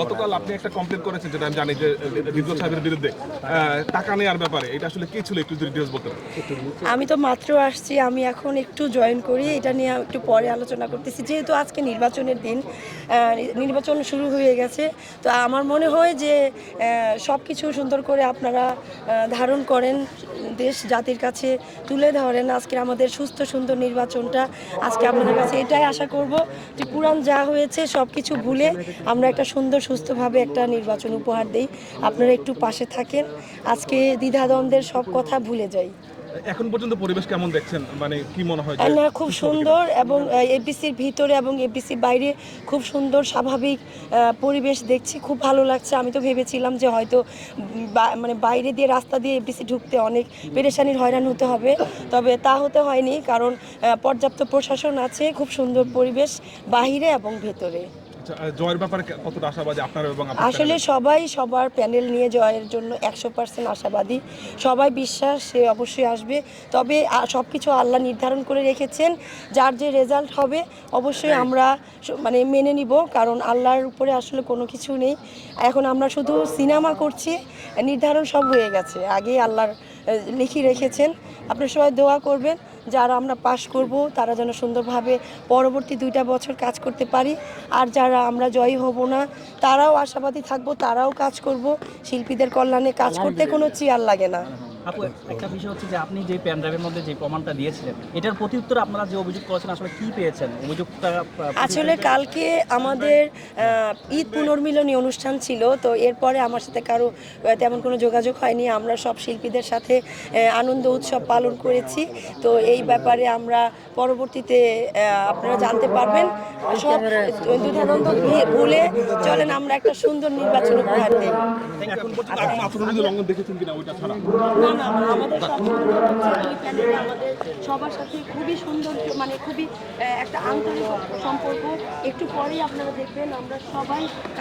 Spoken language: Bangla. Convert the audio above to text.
গতকাল আপনি একটা কমপ্লেন করেছেন যেটা আমি জানি যে রিজওয়ান সাহেবের বিরুদ্ধে। টাকা নেওয়ার ব্যাপারে এটা আসলে কি ছিল একটু যদি ডিটেলস বলতেন আমি তো মাত্র আসছি আমি এখন একটু জয়েন করি এটা নিয়ে একটু পরে আলোচনা করতেছি। যেহেতু আজকে নির্বাচনের দিন নির্বাচন শুরু হয়ে গেছে তো আমার মনে হয় যে সব কিছু সুন্দর করে আপনারা ধারণ করেন দেশ জাতির কাছে তুলে ধরেন। আজকে আমাদের সুস্থ সুন্দর নির্বাচনটা আজকে আপনাদের কাছে এটাই আশা করব যে পুরাণ যা হয়েছে সব কিছু ভুলে আমরা একটা সুন্দর, সুস্থভাবে একটা নির্বাচন উপহার দিই। আপনারা একটু পাশে থাকেন। আজকে দ্বিধাদ্বন্দ্বের সব কথা ভুলে যাই। এখন পর্যন্ত পরিবেশ কেমন দেখছেন? মানে কি মনে হয় না খুব সুন্দর এবং এপিসির ভিতরে এবং এপিসির বাইরে খুব সুন্দর স্বাভাবিক পরিবেশ দেখছি খুব ভালো লাগছে। আমি তো ভেবেছিলাম যে হয়তো মানে বাইরে দিয়ে রাস্তা দিয়ে এপিসি ঢুকতে অনেক পেরেশানির হয়রান হতে হবে তবে তা হতে হয়নি কারণ পর্যাপ্ত প্রশাসন আছে খুব সুন্দর পরিবেশ বাহিরে এবং ভেতরে। জয়ের ব্যাপারে কতটা আশাবাদী আপনারা এবং আসলে সবাই সবার প্যানেল নিয়ে জয়ের জন্য একশো পার্সেন্ট আশাবাদী। সবাই বিশ্বাস সে অবশ্যই আসবে। তবে সব কিছু আল্লাহ নির্ধারণ করে রেখেছেন। যার যে রেজাল্ট হবে অবশ্যই আমরা মানে মেনে নিব কারণ আল্লাহর উপরে আসলে কোনো কিছু নেই। এখন আমরা শুধু সিনেমা করছি নির্ধারণ সব হয়ে গেছে। আগেই আল্লাহর লিখে রেখেছেন। আপনারা সবাই দোয়া করবেন। যারা আমরা পাশ করব তারা যেন সুন্দরভাবে পরবর্তী দুইটা বছর কাজ করতে পারি। আর যারা আমরা জয়ী হব না তারাও আশাবাদী থাকব তারাও কাজ করব। শিল্পীদের কল্যাণে কাজ করতে কোনো চেয়ার লাগে না। আপু একটা বিষয় হচ্ছে যে আপনি যে পেন ড্রাইভের মধ্যে যে প্রমাণটা দিয়েছিলেন এটার প্রতি উত্তরে আপনারা যে অভিযোগ করেছেন আসলে কি পেয়েছেন? অভিযোগটা আসলে কালকে আমাদের ঈদ পুনর্মিলনী অনুষ্ঠান ছিল তো এরপরে আমার সাথে কারও তেমন কোনো যোগাযোগ হয়নি। আমরা সব শিল্পীদের সাথে আনন্দ উৎসব পালন করেছি। তো এই ব্যাপারে আমরা পরবর্তীতে আপনারা জানতে পারবেন। সব দুধানন্দ ভুলে চলেন আমরা একটা সুন্দর নির্বাচন উপহার দিই। এখন পর্যন্ত এখন আপনারা যদি লঙ্ঘন দেখেছেন কিনা ওইটা ছাড়া না না না, আমাদের সবার সাথে খুবই সুন্দর মানে খুবই একটা আন্তরিক সম্পর্ক। একটু পরেই আপনারা দেখবেন আমরা সবাই